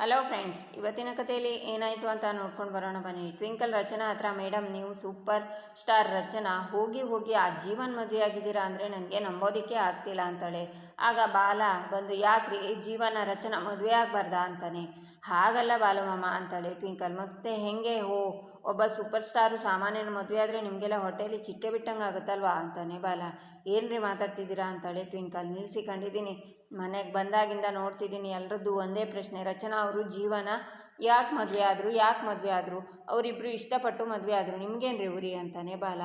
Hello friends, ಇವತ್ತಿನ ಕಥೆಯಲ್ಲಿ ಏನಾಯಿತು ಅಂತ ನೋಡ್ಕೊಂಡು ಬರೋಣ ಬನ್ನಿ. ಟ್ವಿಂಕಲ್ ರಚನಾ ಹತ್ರ ಮೇಡಮ್ ನೀವು ಸೂಪರ್ ಸ್ಟಾರ್ ರಚನಾ, ಹೋಗಿ ಹೋಗಿ ಆ ಜೀವನ್ ಮದುವೆ ಆಗಿದ್ದೀರಾ ಅಂದರೆ ನನಗೆ ನಂಬೋದಕ್ಕೆ ಆಗ್ತಿಲ್ಲ ಅಂತಾಳೆ. ಆಗ ಬಾಲ ಬಂದು, ಯಾಕ್ರಿ ಜೀವನ ರಚನಾ ಮದುವೆ ಆಗಬಾರ್ದಾ ಅಂತಾನೆ. ಹಾಗಲ್ಲ ಬಾಲಮಾಮ ಅಂತಾಳೆ ಟ್ವಿಂಕಲ್. ಮತ್ತೆ ಹೆಂಗೆ? ಹೋ ಒಬ್ಬ ಸೂಪರ್ ಸ್ಟಾರು ಸಾಮಾನ್ಯನ ಮದುವೆ ಆದರೆ ನಿಮಗೆಲ್ಲ ಹೊಟ್ಟೆಯಲ್ಲಿ ಚಿಟ್ಟೆ ಬಿಟ್ಟಂಗೆ ಆಗುತ್ತಲ್ವಾ ಅಂತಾನೆ ಬಾಲ. ಏನ್ರಿ ಮಾತಾಡ್ತಿದ್ದೀರಾ ಅಂತಾಳೆ ಟ್ವಿಂಕಲ್. ನಿಲ್ಲಿಸಿ ಕಂಡಿದ್ದೀನಿ. ಮನೆಗೆ ಬಂದಾಗಿಂದ ನೋಡ್ತಿದ್ದೀನಿ ಎಲ್ಲರದ್ದು ಒಂದೇ ಪ್ರಶ್ನೆ, ರಚನಾ ಅವರು ಜೀವನ, ಯಾಕೆ ಮದುವೆ ಆದರು, ಯಾಕೆ ಮದುವೆ ಆದರು ಅವರಿಬ್ಬರು ಇಷ್ಟಪಟ್ಟು ಮದುವೆ ಆದರು, ನಿಮ್ಗೇನ್ರಿ ಉರಿ ಅಂತಾನೆ ಬಾಲ?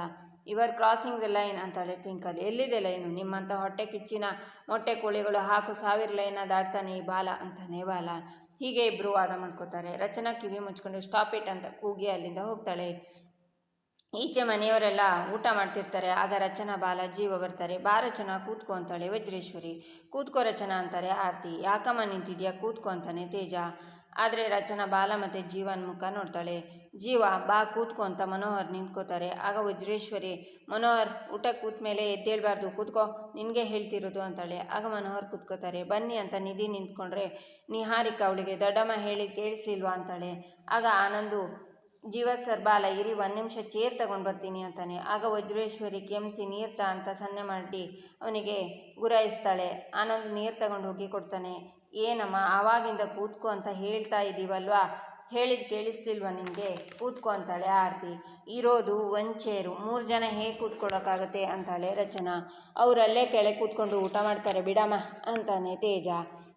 ಇವರ್ ಕ್ರಾಸಿಂಗ್ ದ ಲೈನ್ ಅಂತಾಳೆ ಟ್ವಿಂಕಲ್ ಎಲ್ಲಿದೆ ಲೈನು ನಿಮ್ಮಂಥ ಹೊಟ್ಟೆ ಕಿಚ್ಚಿನ ಮೊಟ್ಟೆ ಕೋಳಿಗಳು ಹಾಕು ಸಾವಿರ ಲೈನ ದಾಟ್ತಾನೆ ಈ ಬಾಲ ಅಂತಾನೆ ಬಾಲ. ಹೀಗೆ ಇಬ್ಬರು ವಾದ ಮಾಡ್ಕೋತಾರೆ. ರಚನಾ ಕಿವಿ ಮುಚ್ಕೊಂಡು ಸ್ಟಾಪ್ ಇಟ್ ಅಂತ ಕೂಗಿ ಅಲ್ಲಿಂದ ಹೋಗ್ತಾಳೆ. ಈಚೆ ಮನೆಯವರೆಲ್ಲ ಊಟ ಮಾಡ್ತಿರ್ತಾರೆ, ಆಗ ರಚನಾ ಬಾಲ ಜೀವ ಬರ್ತಾರೆ. ಬಾ ರಚನಾ, ಕೂತ್ಕೊ ಅಂತಾಳೆ ವಜ್ರೇಶ್ವರಿ. ಕೂತ್ಕೋ ರಚನಾ ಅಂತಾರೆ ಆರತಿ. ಯಾಕಮ್ಮ ನಿಂತಿದ್ಯಾ? ಕೂತ್ಕೊ ಅಂತಾನೆ ತೇಜ. ಆದರೆ ರಚನಾ ಬಾಲ ಮತ್ತು ಜೀವನ್ ಮುಖ ನೋಡ್ತಾಳೆ. ಜೀವ, ಬಾ ಕೂತ್ಕೊ ಅಂತ ಮನೋಹರ್ ನಿಂತ್ಕೋತಾರೆ. ಆಗ ವಜ್ರೇಶ್ವರಿ, ಮನೋಹರ್, ಊಟಕ್ಕೆ ಕೂತ ಮೇಲೆ ಎದ್ದೇಳಬಾರ್ದು. ಕೂತ್ಕೋ, ನಿನಗೆ ಹೇಳ್ತಿರೋದು ಅಂತಾಳೆ. ಆಗ ಮನೋಹರ್ ಕೂತ್ಕೋತಾರೆ. ಬನ್ನಿ ಅಂತ ನಿಧಿ ನಿಂತ್ಕೊಂಡ್ರೆ ನಿಹಾರಿಕ ಅವಳಿಗೆ? ದೊಡ್ಡಮ್ಮ ಹೇಳಿ ಕೇಳಿಸ್ಲಿಲ್ವಾ? ಅಂತಾಳೆ. ಆಗ ಆನಂದು ಜೀವ ಸರ್ ಬಾಲ ಇರಿ ಒಂದು ನಿಮಿಷ ಚೇರ್ ತಗೊಂಡು ಬರ್ತೀನಿ ಅಂತಾನೆ. ಆಗ ವಜ್ರೇಶ್ವರಿ ಕೆಮ್ಸಿ ನೀರು ತಾ ಅಂತ ಸನ್ನೆ ಮಾಡಿ ಅವನಿಗೆ ಗುರಾಯಿಸ್ತಾಳೆ. ಆನಂದ್ ನೀರು ತಗೊಂಡು ಹೋಗಿ ಕೊಡ್ತಾನೆ. ಏನಮ್ಮ, ಆವಾಗಿಂದ ಕೂತ್ಕೋ ಅಂತ ಹೇಳ್ತಾ ಇದ್ದೀವಲ್ವಾ ಹೇಳಿದ್ ಕೇಳಿಸ್ತಿಲ್ವ ನಿನಗೆ? ಕೂತ್ಕೋ ಅಂತಾಳೆ ಆರತಿ. ಇರೋದು ಒಂದು ಚೇರು, ಮೂರು ಜನ ಹೇಗೆ ಕೂತ್ಕೊಳ್ಳೋಕ್ಕಾಗತ್ತೆ ಅಂತಾಳೆ ರಚನಾ. ಅವರಲ್ಲೇ ಕೆಳಗೆ ಕೂತ್ಕೊಂಡು ಊಟ ಮಾಡ್ತಾರೆ, ಬಿಡಮ್ಮ ಅಂತಾನೆ ತೇಜ.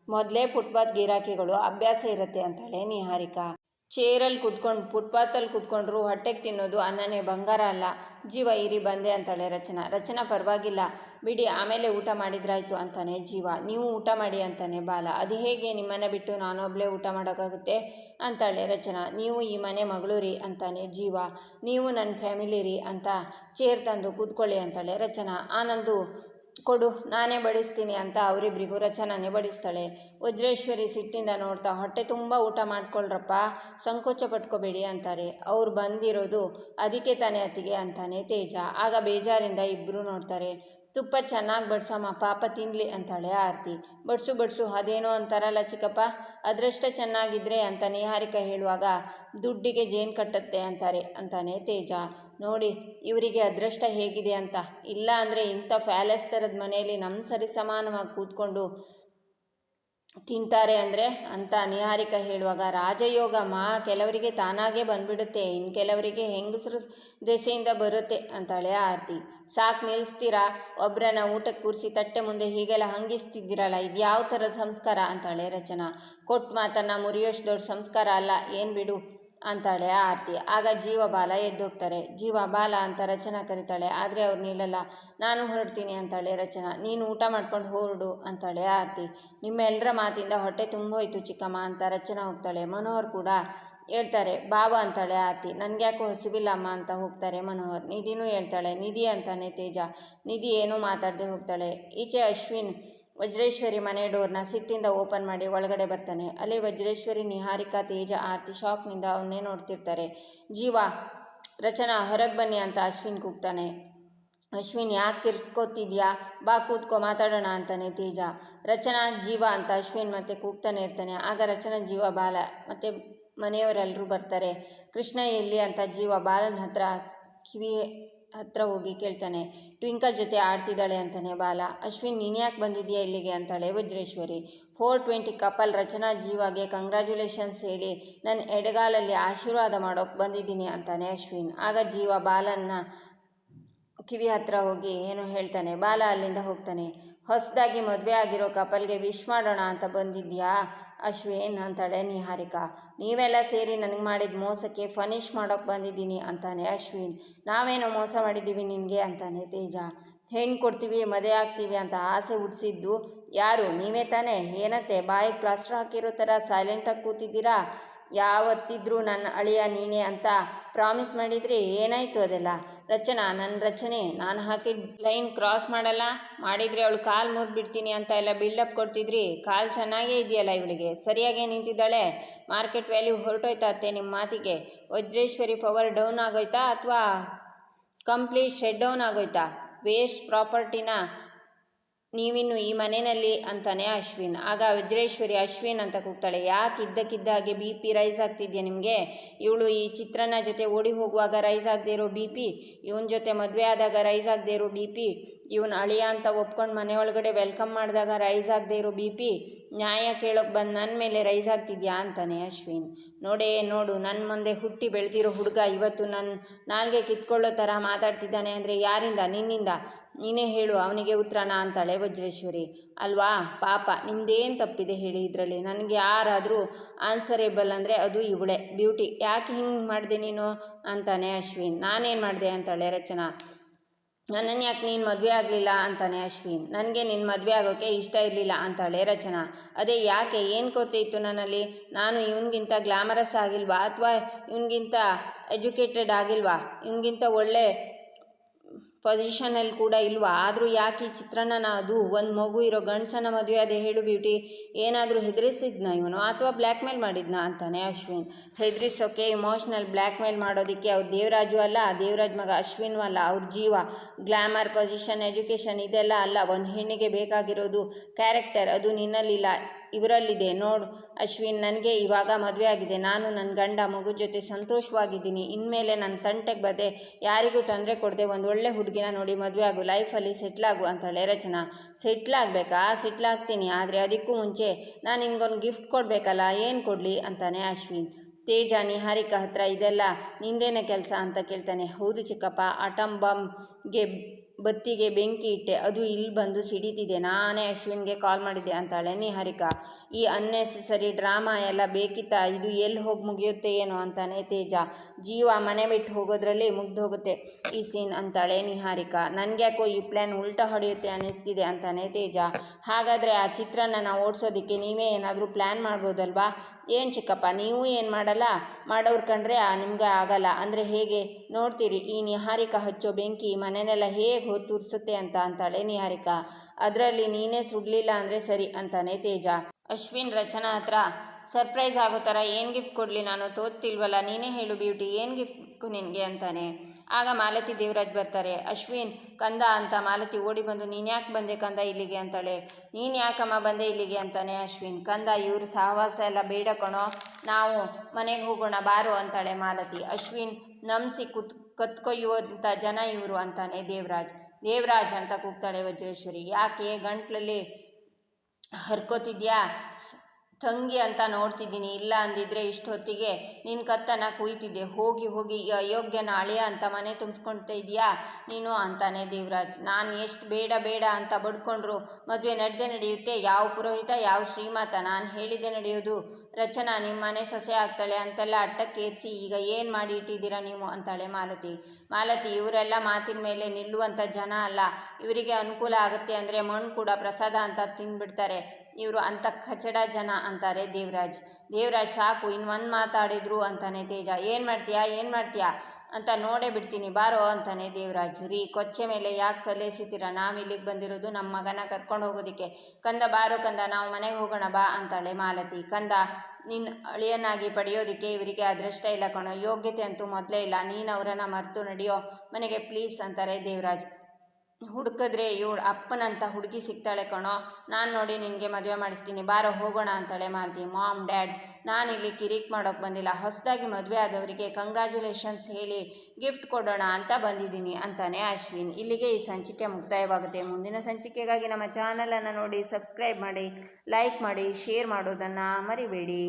ಮೊದಲೇ ಫುಟ್ಪಾತ್ ಗಿರಾಕಿಗಳು ಅಭ್ಯಾಸ ಇರುತ್ತೆ ಅಂತಾಳೆ ನಿಹಾರಿಕಾ. ಚೇರಲ್ಲಿ ಕುತ್ಕೊಂಡು ಫುಟ್ಪಾತಲ್ಲಿ ಕುತ್ಕೊಂಡ್ರು ಹೊಟ್ಟೆಗೆ ತಿನ್ನೋದು ಅನ್ನನೇ ಬಂಗಾರ ಅಲ್ಲ. ಜೀವ ಇರಿ ಬಂದೆ ಅಂತಾಳೆ ರಚನಾ. ರಚನಾ ಪರವಾಗಿಲ್ಲ. ಬಿಡಿ, ಆಮೇಲೆ ಊಟ ಮಾಡಿದ್ರಾಯ್ತು ಅಂತಾನೆ ಜೀವ. ನೀವು ಊಟ ಮಾಡಿ ಅಂತಾನೆ ಬಾಲ. ಅದು ಹೇಗೆ ನಿಮ್ಮನ್ನು ಬಿಟ್ಟು ನಾನೊಬ್ಳೆ ಊಟ ಮಾಡೋಕ್ಕಾಗುತ್ತೆ ಅಂತಾಳೆ ರಚನಾ. ನೀವು ಈ ಮನೆ ಮಗಳು ರೀ ಅಂತಾನೆ ಜೀವ. ನೀವು ನನ್ನ ಫ್ಯಾಮಿಲಿ ರೀ ಅಂತ ಚೇರ್ ತಂದು ಕೂತ್ಕೊಳ್ಳಿ ಅಂತಾಳೆ ರಚನಾ. ಆನಂದು ಕೊಡು, ನಾನೇ ಬಡಿಸ್ತೀನಿ ಅಂತ ಅವರಿಬ್ಬರಿಗೂ ರಚನಾನೇ ಬಡಿಸ್ತಾಳೆ. ವಜ್ರೇಶ್ವರಿ ಸಿಟ್ಟಿಂದ ನೋಡ್ತಾ, ಹೊಟ್ಟೆ ತುಂಬ ಊಟ ಮಾಡ್ಕೊಳ್ರಪ್ಪ, ಸಂಕೋಚ ಪಟ್ಕೋಬೇಡಿ ಅಂತಾರೆ. ಅವ್ರು ಬಂದಿರೋದು, ಅದಕ್ಕೆ ತಾನೇ ಅತ್ತಿಗೆ ಅಂತಾನೆ ತೇಜ. ಆಗ ಬೇಜಾರಿಂದ ಇಬ್ಬರು ನೋಡ್ತಾರೆ. ತುಪ್ಪ ಚೆನ್ನಾಗಿ ಬಡ್ಸಮ್ಮ, ಪಾಪ ತಿನ್ನಲಿ ಅಂತಾಳೆ ಆರತಿ. ಬಡ್ಸು ಬಡ್ಸು, ಅದೇನೋ ಅಂತಾರಲ್ಲ ಚಿಕ್ಕಪ್ಪ. ಅದೃಷ್ಟ ಚೆನ್ನಾಗಿದ್ರೆ ಅಂತ ನಿಹಾರಿಕ ಹೇಳುವಾಗ, ದುಡ್ಡಿಗೆ ಜೇನು ಕಟ್ಟುತ್ತೆ ಅಂತಾರೆ, ಅಂತಾನೆ ತೇಜ. ನೋಡಿ, ಇವರಿಗೆ ಅದೃಷ್ಟ ಹೇಗಿದೆ ಅಂತ. ಇಲ್ಲ ಅಂದರೆ ಇಂಥ ಪ್ಯಾಲೆಸ್ ಥರದ ಮನೆಯಲ್ಲಿ ನಮ್ಮ ಸರಿ ಸಮಾನವಾಗಿ ಕೂತ್ಕೊಂಡು ತಿಂತಾರೆ ಅಂದರೆ ಅಂತ ನಿಹಾರಿಕ ಹೇಳುವಾಗ, ರಾಜಯೋಗ ಮಾ, ಕೆಲವರಿಗೆ ತಾನಾಗೇ ಬಂದ್ಬಿಡುತ್ತೆ ಇನ್ನು ಕೆಲವರಿಗೆ ಹೆಂಗಸರು ದೆಸೆಯಿಂದ ಬರುತ್ತೆ, ಅಂತಾಳೆ ಆರತಿ. ಸಾಕು ನಿಲ್ಲಿಸ್ತೀರಾ ಒಬ್ಬರನ್ನ ಊಟಕ್ಕೆ ಕೂರಿಸಿ ತಟ್ಟೆ ಮುಂದೆ ಹೀಗೆಲ್ಲ ಹಂಗಿಸ್ತಿದ್ದೀರಲ್ಲ, ಇದು ಯಾವ ಥರದ ಸಂಸ್ಕಾರ? ಅಂತಾಳೆ ರಚನಾ. ಕೊಟ್ಟು ಮಾತನ್ನು ಮುರಿಯೋಷ್ಟು ದೊಡ್ಡ ಸಂಸ್ಕಾರ ಅಲ್ಲ, ಏನು ಬಿಡು. ಅಂತಾಳೆ ಆರತಿ. ಆಗ ಜೀವ ಬಾಲ ಎದ್ದೋಗ್ತಾರೆ. ಜೀವ ಬಾಲ ಅಂತ ರಚನಾ ಕರೀತಾಳೆ. ಆದರೆ ಅವ್ರು ನಿಲ್ಲಲ್ಲ. ನಾನು ಹೊರಡ್ತೀನಿ ಅಂತಾಳೆ ರಚನಾ. ನೀನು ಊಟ ಮಾಡ್ಕೊಂಡು ಹೊರಡು ಅಂತಾಳೆ ಆರತಿ. ನಿಮ್ಮೆಲ್ಲರ ಮಾತಿಂದ ಹೊಟ್ಟೆ ತುಂಬೋಯ್ತು ಚಿಕ್ಕಮ್ಮ ಅಂತ ರಚನಾ ಹೋಗ್ತಾಳೆ. ಮನೋಹರ್ ಕೂಡ ಹೇಳ್ತಾರೆ. ಬಾಬಾ ಅಂತಾಳೆ ಆರತಿ. ನನಗ್ಯಾಕೋ ಹಸಿವಿಲ್ಲ ಅಮ್ಮ ಅಂತ ಹೋಗ್ತಾರೆ ಮನೋಹರ್. ನಿಧಿನೂ ಹೇಳ್ತಾಳೆ. ನಿಧಿ ಅಂತಾನೆ ತೇಜ. ನಿಧಿ ಏನೂ ಮಾತಾಡದೆ ಹೋಗ್ತಾಳೆ. ಈಚೆ ಅಶ್ವಿನ್ ವಜ್ರೇಶ್ವರಿ ಮನೆ ಡೋರ್ನ ಸಿಟ್ಟಿಂದ ಓಪನ್ ಮಾಡಿ ಒಳಗಡೆ ಬರ್ತಾನೆ. ಅಲ್ಲಿ ವಜ್ರೇಶ್ವರಿ, ನಿಹಾರಿಕಾ, ತೇಜ, ಆರ್ತಿ ಶಾಕ್ನಿಂದ ಅವನ್ನೇ ನೋಡ್ತಿರ್ತಾರೆ. ಜೀವ, ರಚನಾ, ಹೊರಗೆ ಬನ್ನಿ ಅಂತ ಅಶ್ವಿನ್ ಕೂಗ್ತಾನೆ. ಅಶ್ವಿನ್, ಯಾಕೆ ಕಿರ್ಕೋತಿದ್ಯಾ ಬಾ ಕೂತ್ಕೋ, ಮಾತಾಡೋಣ ಅಂತಾನೆ ತೇಜ. ರಚನಾ, ಜೀವ ಅಂತ ಅಶ್ವಿನ್ ಮತ್ತೆ ಕೂಗ್ತಾನೆ ಇರ್ತಾನೆ. ಆಗ ರಚನಾ, ಜೀವ, ಬಾಲ ಮತ್ತು ಮನೆಯವರೆಲ್ಲರೂ ಬರ್ತಾರೆ. ಕೃಷ್ಣ ಎಲ್ಲಿ ಅಂತ ಜೀವ ಬಾಲನ ಹತ್ರ ಕಿವಿ ಹತ್ರ ಹೋಗಿ ಕೇಳ್ತಾನೆ, ಟ್ವಿಂಕಲ್ ಜೊತೆ ಆಡ್ತಿದ್ದಾಳೆ ಅಂತಾನೆ ಬಾಲ. ಅಶ್ವಿನ್, ನೀನು ಯಾಕೆ ಬಂದಿದೆಯಾ ಇಲ್ಲಿಗೆ? ಅಂತಾಳೆ Vajreshwari. Four twenty couple Rachana ಜೀವಾಗೆ congratulations ಹೇಳಿ ನನ್ನ ಎಡಗಾಲಲ್ಲಿ ಆಶೀರ್ವಾದ ಮಾಡೋಕೆ ಬಂದಿದ್ದೀನಿ ಅಂತಾನೆ ಅಶ್ವಿನ್. ಆಗ ಜೀವ ಬಾಲನ್ನ ಕಿವಿ ಹತ್ರ ಹೋಗಿ ಏನು ಹೇಳ್ತಾನೆ? ಬಾಲ ಅಲ್ಲಿಂದ ಹೋಗ್ತಾನೆ. ಹೊಸದಾಗಿ ಮದುವೆ ಆಗಿರೋ ಕಪಲ್ಗೆ ವಿಶ್ ಮಾಡೋಣ ಅಂತ ಬಂದಿದ್ಯಾ ಅಶ್ವಿನ್ ಅಂತಾಳೆ ನಿಹಾರಿಕಾ ನೀವೆಲ್ಲ ಸೇರಿ ನನಗೆ ಮಾಡಿದ ಮೋಸಕ್ಕೆ ಫನಿಷ್ ಮಾಡೋಕೆ ಬಂದಿದ್ದೀನಿ ಅಂತಾನೆ ಅಶ್ವಿನ್. ನಾವೇನೋ ಮೋಸ ಮಾಡಿದ್ದೀವಿ ನಿನಗೆ ಅಂತಾನೆ ತೇಜ. ಹೆಣ್ಣು ಕೊಡ್ತೀವಿ ಮದುವೆ ಆಗ್ತೀವಿ ಅಂತ ಆಸೆ ಹುಟ್ಟಿಸಿದ್ದು ಯಾರು? ನೀವೇ ತಾನೇ? ಏನತ್ತೆ? ಬಾಯಿಗೆ ಪ್ಲಾಸ್ಟರ್ ಹಾಕಿರೋ ಥರ ಸೈಲೆಂಟಾಗಿ ಕೂತಿದ್ದೀರಾ? ಯಾವತ್ತಿದ್ರೂ ನನ್ನ ಅಳಿಯ ನೀನೇ ಅಂತ ಪ್ರಾಮಿಸ್ ಮಾಡಿದ್ರಿ ಏನಾಯಿತು ಅದೆಲ್ಲ? ರಚನಾ ನನ್ನ ರಚನೆ. ನಾನು ಹಾಕಿದ ಲೈನ್ ಕ್ರಾಸ್ ಮಾಡಲ್ಲ. ಮಾಡಿದರೆ ಅವಳು ಕಾಲು ಮುರಿದ್ಬಿಡ್ತೀನಿ ಅಂತ ಎಲ್ಲ ಬಿಲ್ಡಪ್ ಕೊಡ್ತಿದ್ರಿ. ಕಾಲು ಚೆನ್ನಾಗೇ ಇದೆಯಲ್ಲ ಇವಳಿಗೆ? ಸರಿಯಾಗೇ ನಿಂತಿದ್ದಾಳೆ? ಮಾರ್ಕೆಟ್ ವ್ಯಾಲ್ಯೂ ಹೊರಟೋಯ್ತಾ ಅತ್ತೆ ನಿಮ್ಮ ಮಾತಿಗೆ? ವಜ್ರೇಶ್ವರಿ ಪವರ್ ಡೌನ್ ಆಗೋಯ್ತಾ ಅಥವಾ ಕಂಪ್ಲೀಟ್ ಶೆಡ್ ಡೌನ್ ಆಗೋಯ್ತಾ ವೇಸ್ಟ್ ಪ್ರಾಪರ್ಟಿನ ನೀವಿನ್ನು ಈ ಮನೆಯಲ್ಲಿ ಅಂತಾನೆ ಅಶ್ವಿನ್. ಆಗ ವಜ್ರೇಶ್ವರಿ ಅಶ್ವಿನ್ ಅಂತ ಕೂಗ್ತಾಳೆ. ಯಾಕೆ ಇದ್ದಕ್ಕಿದ್ದ ಹಾಗೆ ಬಿ ಪಿ ರೈಸ್ ಆಗ್ತಿದ್ಯಾ ನಿಮಗೆ? ಇವಳು ಈ ಚಿತ್ರನ ಜೊತೆ ಓಡಿ ಹೋಗುವಾಗ ರೈಸ್ ಆಗದೆ ಇರೋ ಬಿ ಪಿ ಇವನ ಜೊತೆ ಮದುವೆ ಆದಾಗ ರೈಸ್ ಆಗದೆ ಇರೋ ಬಿ ಪಿ ಇವನ ಅಳಿಯ ಅಂತ ಒಪ್ಕೊಂಡು ಮನೆ ಒಳಗಡೆ ವೆಲ್ಕಮ್ ಮಾಡಿದಾಗ ರೈಸ್ ಆಗದೆ ಇರೋ ಬಿ ಪಿ ನ್ಯಾಯ ಕೇಳೋಕೆ ಬಂದು ನನ್ನ ಮೇಲೆ ರೈಸ್ ಆಗ್ತಿದ್ಯಾ ಅಂತಾನೆ ಅಶ್ವಿನ್. ನೋಡೇ, ನೋಡು ನನ್ನ ಮುಂದೆ ಹುಟ್ಟಿ ಬೆಳೆದಿರೋ ಹುಡುಗ ಇವತ್ತು ನನ್ನ ನಾಲ್ಗೆ ಕಿತ್ಕೊಳ್ಳೋ ಥರ ಮಾತಾಡ್ತಿದ್ದಾನೆ ಅಂದರೆ ಯಾರಿಂದ? ನಿನ್ನಿಂದ? ನೀನೇ ಹೇಳು, ಅವನಿಗೆ ಉತ್ತರನ ಅಂತಾಳೆ ವಜ್ರೇಶ್ವರಿ. ಅಲ್ವಾ? ಪಾಪ, ನಿಮ್ದೇನು ತಪ್ಪಿದೆ ಹೇಳಿ ಇದರಲ್ಲಿ? ನನಗೆ ಯಾರಾದರೂ ಆನ್ಸರೇಬಲ್ ಅಂದರೆ ಅದು ಇವಳೆ. ಬ್ಯೂಟಿ ಯಾಕೆ ಹಿಂಗೆ ಮಾಡಿದೆ ನೀನು? ಅಂತಾನೆ ಅಶ್ವಿನ್. ನಾನೇನು ಮಾಡಿದೆ ಅಂತಾಳೆ ರಚನಾ. ನನ್ನನ್ನು ಯಾಕೆ ನೀನು ಮದುವೆ ಆಗಲಿಲ್ಲ? ಅಂತಾನೆ ಅಶ್ವಿನ್. ನನಗೆ ನಿನ್ನ ಮದುವೆ ಆಗೋಕ್ಕೆ ಇಷ್ಟ ಇರಲಿಲ್ಲ? ಅಂತಾಳೆ ರಚನಾ. ಅದೇ ಯಾಕೆ? ಏನು ಕೊರತೆ ಇತ್ತು ನನ್ನಲ್ಲಿ? ನಾನು ಇವನಿಗಿಂತ ಗ್ಲಾಮರಸ್ ಆಗಿಲ್ವಾ ಅಥವಾ ಇವನಿಗಿಂತ ಎಜುಕೇಟೆಡ್ ಆಗಿಲ್ವಾ? ಇವನಿಗಿಂತ ಒಳ್ಳೆ ಪೊಸಿಷನಲ್ಲಿ ಕೂಡ ಇಲ್ವಾ? ಆದರೂ ಯಾಕೆ ಈ ಚಿತ್ರನ ಅದು? ಒಂದು ಮಗು ಇರೋ ಗಂಡಸನ ಮದುವೆ ಅದೇ ಹೇಳು ಬ್ಯೂಟಿ ಏನಾದರೂ ಹೆದರಿಸಿದ್ನ ಇವನು? ಅಥವಾ ಬ್ಲ್ಯಾಕ್ ಮೇಲ್ ಮಾಡಿದ್ನ ಅಂತಾನೆ ಅಶ್ವಿನ್? ಹೆದರಿಸೋಕೆ ಇಮೋಷ್ನಲ್ ಬ್ಲ್ಯಾಕ್ ಮೇಲ್ ಮಾಡೋದಕ್ಕೆ ಅವ್ರು ದೇವರಾಜು ಅಲ್ಲ ದೇವರಾಜ್ ಮಗ ಅಶ್ವಿನ್ ಅಲ್ಲ, ಅವ್ರ ಜೀವ. ಗ್ಲ್ಯಾಮರ್ ಪೊಸಿಷನ್ ಎಜುಕೇಷನ್ ಇದೆಲ್ಲ ಅಲ್ಲ. ಒಂದು ಹೆಣ್ಣಿಗೆ ಬೇಕಾಗಿರೋದು ಕ್ಯಾರೆಕ್ಟರ್ ಅದು ನಿನ್ನಲ್ಲಿಲ್ಲ. ಇವರಲ್ಲಿದೆ. ನೋಡು, ಅಶ್ವಿನ್, ನನಗೆ ಇವಾಗ ಮದುವೆ ಆಗಿದೆ. ನಾನು ನನ್ನ ಗಂಡ ಮಗು ಜೊತೆ ಸಂತೋಷವಾಗಿದ್ದೀನಿ. ಇನ್ಮೇಲೆ ನನ್ನ ತಂಟೆಗೆ ಬರದೆ ಯಾರಿಗೂ ತೊಂದರೆ ಕೊಡದೆ ಒಂದು ಒಳ್ಳೆ ಹುಡುಗಿನ ನೋಡಿ ಮದುವೆ ಆಗು ಲೈಫಲ್ಲಿ ಸೆಟ್ಲಾಗು ಅಂತಾಳೆ ರಚನಾ. ಸೆಟ್ಲ್ ಆಗಬೇಕಾ? ಸೆಟ್ಲ್ ಆಗ್ತೀನಿ, ಆದರೆ ಅದಕ್ಕೂ ಮುಂಚೆ ನಾನು ನಿನ್ಗೊಂದು ಗಿಫ್ಟ್ ಕೊಡಬೇಕಲ್ಲ, ಏನು ಕೊಡಲಿ ಅಂತಾನೆ ಅಶ್ವಿನ್. ತೇಜ, ನಿಹಾರಿಕಾ ಹತ್ರ ಇದೆಲ್ಲ ನಿಂದೇನೆ ಕೆಲಸ ಅಂತ ಕೇಳ್ತಾನೆ. ಹೌದು ಚಿಕ್ಕಪ್ಪ ಅಟಮ್ ಬಾಂಬ್ಗೆ ಬತ್ತಿಗೆ ಬೆಂಕಿ ಇಟ್ಟೆ. ಅದು ಇಲ್ಲಿ ಬಂದು ಸಿಡಿತಿದೆ. ನಾನೇ ಅಶ್ವಿನ್ಗೆ ಕಾಲ್ ಮಾಡಿದ್ದೆ ಅಂತಾಳೆ. ನಿಹಾರಿಕಾ ಈ ಅನ್ನೆಸೆಸರಿ ಡ್ರಾಮಾ ಎಲ್ಲ ಬೇಕಿತ್ತಾ? ಇದು ಎಲ್ಲಿ ಹೋಗಿ ಮುಗಿಯುತ್ತೆ ಏನೋ? ಅಂತಾನೆ ತೇಜ. ಜೀವ ಮನೆ ಬಿಟ್ಟು ಹೋಗೋದ್ರಲ್ಲಿ ಮುಗ್ದು ಹೋಗುತ್ತೆ ಈ ಸೀನ್ ಅಂತಾಳೆ ನಿಹಾರಿಕಾ ನನಗ್ಯಾಕೋ ಈ ಪ್ಲ್ಯಾನ್ ಉಲ್ಟಾ ಹೊಡೆಯುತ್ತೆ ಅನ್ನಿಸ್ತಿದೆ ಅಂತಾನೆ ತೇಜ. ಹಾಗಾದರೆ ಆ ಚಿತ್ರನ ಓಡಿಸೋದಕ್ಕೆ ನೀವೇ ಏನಾದರೂ ಪ್ಲ್ಯಾನ್ ಮಾಡ್ಬೋದಲ್ವಾ? ಏನು ಚಿಕ್ಕಪ್ಪ, ನೀವು ಏನು ಮಾಡಲ್ಲ? ಮಾಡೋರು ಕಂಡ್ರೆ ನಿಮಗೆ ಆಗಲ್ಲ. ಅಂದರೆ ಹೇಗೆ? ನೋಡ್ತೀರಿ, ಈ ನಿಹಾರಿಕಾ ಹಚ್ಚೋ ಬೆಂಕಿ ಮನೆನೆಲ್ಲ ಹೇಗೆ ಹೊತ್ತುರ್ಸುತ್ತೆ ಅಂತ ಅಂತಾಳೆ ನಿಹಾರಿಕಾ. ಅದರಲ್ಲಿ ನೀನೇ ಸುಡಲಿಲ್ಲ ಅಂದರೆ ಸರಿ ಅಂತಾನೆ ತೇಜ. ಅಶ್ವಿನ್ ರಚನಾ ಹತ್ರ ಸರ್ಪ್ರೈಸ್ ಆಗೋ ಥರ ಏನು ಗಿಫ್ಟ್ ಕೊಡಲಿ ನಾನು? ತೋತಿಲ್ವಲ್ಲ ನೀನೇ ಹೇಳು ಬ್ಯೂಟಿ ಏನು ಗಿಫ್ಟ್ ನಿನಗೆ ಅಂತಾನೆ. ಆಗ ಮಾಲತಿ ದೇವರಾಜ್ ಬರ್ತಾರೆ, ಅಶ್ವಿನ್, ಕಂದ ಅಂತ ಮಾಲತಿ ಓಡಿ ಬಂದು, ನೀನು ಯಾಕೆ ಬಂದೆ ಕಂದ ಇಲ್ಲಿಗೆ? ಅಂತಾಳೆ. ನೀನು ಯಾಕಮ್ಮ ಬಂದೆ ಇಲ್ಲಿಗೆ? ಅಂತಾನೆ ಅಶ್ವಿನ್. ಕಂದ, ಇವರು ಸಹವಾಸ ಎಲ್ಲ ಬೇಡ ಕಣೋ, ನಾವು ಮನೆಗೆ ಹೋಗೋಣ, ಬಾರು, ಅಂತಾಳೆ ಮಾಲತಿ. ಅಶ್ವಿನ್ ನಂಬಿಸಿ ಕುತ್ ಕತ್ಕೊಯ್ಯುವಂಥ ಜನ ಇವರು ಅಂತಾನೆ ದೇವರಾಜ್. ದೇವರಾಜ್ ಅಂತ ಕೂಗ್ತಾಳೆ ವಜ್ರೇಶ್ವರಿ. ಯಾಕೆ ಗಂಟ್ಲಲ್ಲಿ ಹರ್ಕೋತಿದ್ಯಾ? ತಂಗಿ ಅಂತ ನೋಡ್ತಿದ್ದೀನಿ. ಇಲ್ಲ ಅಂದಿದ್ರೆ ಇಷ್ಟೊತ್ತಿಗೆ ನಿನ್ನ ಕತ್ತನ ಕುಯ್ತಿದ್ದೆ. ಹೋಗಿ ಹೋಗಿ ಈಗ ಅಯೋಗ್ಯನ ಅಳಿಯ ಅಂತ ಮನೆ ತುಂಬಿಸ್ಕೊಳ್ತಾ ಇದೆಯಾ ನೀನು ಅಂತಾನೆ ದೇವರಾಜ್. ನಾನು ಎಷ್ಟು ಬೇಡ ಬೇಡ ಅಂತ ಬಡ್ಕೊಂಡ್ರು. ಮದುವೆ ನಡೆದೇ ನಡೆಯುತ್ತೆ. ಯಾವ ಪುರೋಹಿತ, ಯಾವ ಶ್ರೀಮಾತ? ನಾನು ಹೇಳಿದೆ ನಡೆಯೋದು. ರಚನಾ, ನಿಮ್ಮ ಮನೆ ಸೊಸೆ ಆಗ್ತಾಳೆ ಅಂತೆಲ್ಲ ಅಟ್ಟಕ್ಕೇರಿಸಿ, ಈಗ ಏನು ಮಾಡಿ ಇಟ್ಟಿದ್ದೀರಾ ನೀವು? ಅಂತಾಳೆ ಮಾಲತಿ. ಮಾಲತಿ, ಇವರೆಲ್ಲ ಮಾತಿನ ಮೇಲೆ ನಿಲ್ಲುವಂಥ ಜನ ಅಲ್ಲ. ಇವರಿಗೆ ಅನುಕೂಲ ಆಗುತ್ತೆ ಅಂದರೆ ಮಣ್ಣು ಕೂಡ ಪ್ರಸಾದ ಅಂತ ತಿಂದ್ಬಿಡ್ತಾರೆ. ಇವರು ಅಂಥ ಕಚಡ ಜನ ಅಂತಾರೆ ದೇವರಾಜ್. ದೇವರಾಜ್ ಸಾಕು ಇನ್ನು ಒಂದು ಮಾತಾಡಿದ್ರು ಅಂತಾನೆ ತೇಜ. ಏನು ಮಾಡ್ತೀಯಾ? ಏನು ಮಾಡ್ತೀಯಾ? ಅಂತ ನೋಡೇ ಬಿಡ್ತೀನಿ. ಬಾರೋ ಅಂತಾನೆ ದೇವರಾಜ್. ರೀ, ಕೊಚ್ಚೆ ಮೇಲೆ ಯಾಕೆ ಕಲೆಸಿತೀರ ನಾವು ಇಲ್ಲಿಗೆ ಬಂದಿರೋದು ನಮ್ಮ ಮಗನ ಕರ್ಕೊಂಡು ಹೋಗೋದಕ್ಕೆ. ಕಂದ, ಬಾರೋ ಕಂದ, ನಾವು ಮನೆಗೆ ಹೋಗೋಣ ಬಾ ಅಂತಾಳೆ ಮಾಲತಿ. ಕಂದ ನಿನ್ನ ಅಳಿಯನಾಗಿ ಪಡೆಯೋದಕ್ಕೆ ಇವರಿಗೆ ಅದೃಷ್ಟ ಇಲ್ಲ ಕಣೋ. ಯೋಗ್ಯತೆ ಅಂತೂ ಮೊದಲೇ ಇಲ್ಲ. ನೀನು ಅವರನ್ನು ಮರೆತು ನಡೆಯೋ ಮನೆಗೆ ಪ್ಲೀಸ್ ಅಂತಾರೆ ದೇವರಾಜ್. ಹುಡುಕಿದ್ರೆ ಇವಳು ಅಪ್ಪನಂತ ಹುಡುಗಿ ಸಿಗ್ತಾಳೆ ಕಣೋ. ನಾನು ನೋಡಿ ನಿನಗೆ ಮದುವೆ ಮಾಡಿಸ್ತೀನಿ. ಬಾರೋ, ಹೋಗೋಣ ಅಂತಾಳೆ ಮಾಲತಿ. ಮಾಮ್, ಡ್ಯಾಡ್ ನಾನು ಇಲ್ಲಿ ಕಿರಿಕ್ ಮಾಡೋಕ್ಕೆ ಬಂದಿಲ್ಲ. ಹೊಸದಾಗಿ ಮದುವೆ ಆದವರಿಗೆ ಕಂಗ್ರ್ಯಾಚುಲೇಷನ್ಸ್ ಹೇಳಿ ಗಿಫ್ಟ್ ಕೊಡೋಣ ಅಂತ ಬಂದಿದ್ದೀನಿ ಅಂತಾನೆ ಅಶ್ವಿನ್. ಇಲ್ಲಿಗೆ ಈ ಸಂಚಿಕೆ ಮುಕ್ತಾಯವಾಗುತ್ತೆ. ಮುಂದಿನ ಸಂಚಿಕೆಗಾಗಿ ನಮ್ಮ ಚಾನಲನ್ನು ನೋಡಿ ಸಬ್ಸ್ಕ್ರೈಬ್ ಮಾಡಿ ಲೈಕ್ ಮಾಡಿ ಶೇರ್ ಮಾಡೋದನ್ನು ಮರಿಬೇಡಿ.